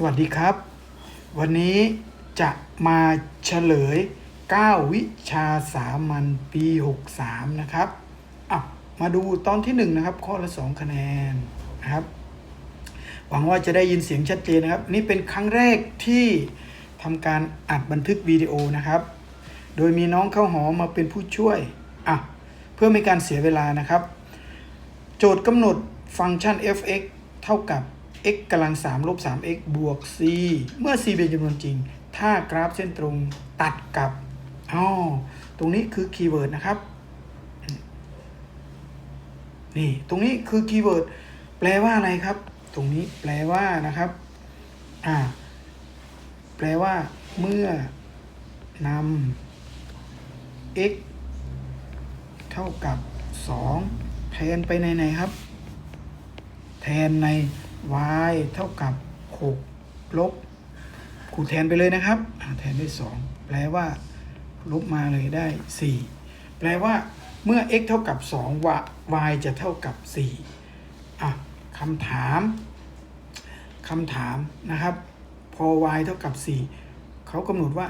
สวัสดีครับ วันนี้จะมาเฉลย 9 วิชาสามัญปี 63 นะครับอะมาดูตอนที่ 1 นะครับ ข้อละ 2 คะแนนนะครับ หวังว่าจะได้ยินเสียงชัดเจนนะครับ นี่เป็นครั้งแรกที่ทำการอัดบันทึกวิดีโอนะครับ โดยมีน้องข้าวหอมมาเป็นผู้ช่วยอะเพื่อไม่การเสียเวลานะครับ โจทย์กำหนดฟังก์ชัน f(x) เท่ากับ x กำลัง3ลบ 3x บวก c เมื่อ c เป็นจำนวนจริง ถ้ากราฟเส้นตรงตัดกับอ๋อตรงนี้คือคีย์เวิร์ดนะครับ นี่ตรงนี้คือคีย์เวิร์ดแปลว่าอะไรครับ ตรงนี้แปลว่านะครับอ่าแปลว่า เมื่อนำ x เท่ากับ 2 แทนไปในไหนครับ แทนใน y เท่ากับ 6 ลบขูดแทนไปเลยนะครับ แทนด้วย2แปลว่า ลบมาเลยได้ 4 แปลว่าเมื่อ x เท่ากับ 2 y จะเท่ากับ 4 อะคำถามคำถามนะครับ พอ y เท่ากับ 4 เขากำหนดว่า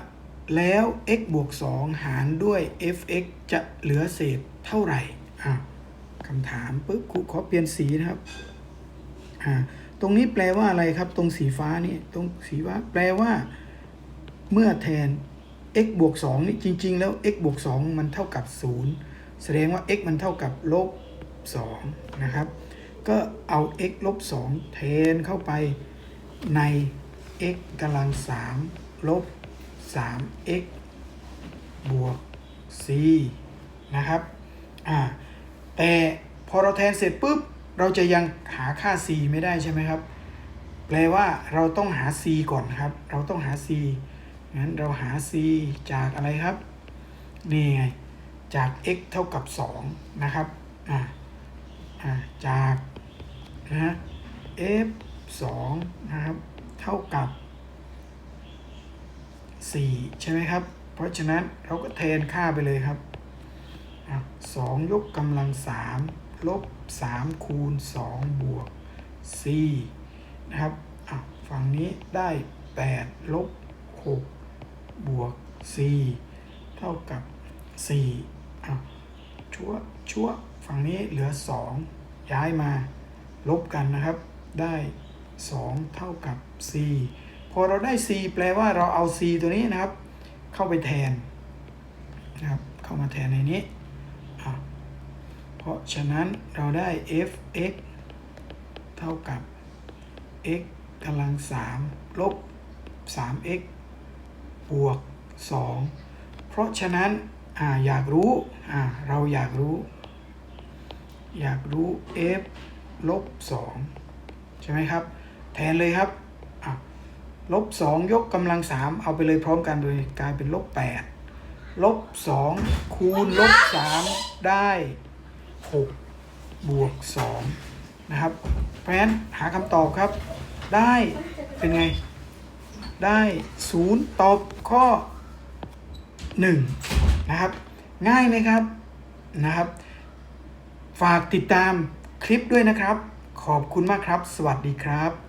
แล้ว x บวก 2 หารด้วย f(x) จะเหลือเศษเท่าไหร่อะคำถามปุ๊บครูขอเปลี่ยนสีนะครับอ่า ตรงนี้แปลว่าอะไรครับ ตรงสีฟ้านี่ตรงสีฟ้าแปลว่า เมื่อแทน x บวก2นี่จริง ๆ แล้ว x บวก2มันเท่ากับ 0 แสดงว่า x มันเท่ากับลบ2นะครับ ก็เอา x ลบ2แทนเข้าไปใน x กำลัง3ลบ 3x บวก c นะครับ อ่า แต่พอเราแทนเสร็จปุ๊บ เราจะยังหาค่า c ไม่ได้ใช่ไหมครับ แปลว่าเราต้องหา c ก่อนครับ เราต้องหา c งั้นเราหา c จากอะไรครับ นี่ไง จาก x เท่ากับ 2 นะครับ อ่า อ่า จากนะฮะ f 2นะครับ เท่ากับ 4 ใช่ไหมครับ เพราะฉะนั้นเราก็แทนค่าไปเลยครับสองยกกำลังสาม ลบสามคูณสองบวกสี่นะครับอะฝั่งนี้ได้แปดลบหกบวกสี่เท่ากับสี่อะชั่วชั่วฝั่งนี้เหลือสองย้ายมาลบกันนะครับ ได้สองเท่ากับสี่พอเราได้ c แปลว่าเราเอา c ตัวนี้นะครับ เข้าไปแทนนะครับ เข้ามาแทนในนี้ ราะฉะนั้นเราได้ f(x) เท่ากับ x กำลัง 3 ลบ 3x บวก 2 เพราะฉะนั้นออยากรู้อ่าเราอยากรู้ อยากรู้ f ลบ 2 ใช่ไหมครับ แทนเลยครับลบ 2 ยกกำลัง 3 เอาไปเลยพร้อมกันเลยกลายเป็นลบ 8 ลบ 2 คูณลบ 3 ได้ 6 บวก 2 นะครับ เพราะฉะนั้นหาคำตอบครับ ได้เป็นไง ได้ 0 ตอบข้อ 1 นะครับ ง่ายไหมครับนะครับ ฝากติดตามคลิปด้วยนะครับ ขอบคุณมากครับ สวัสดีครับ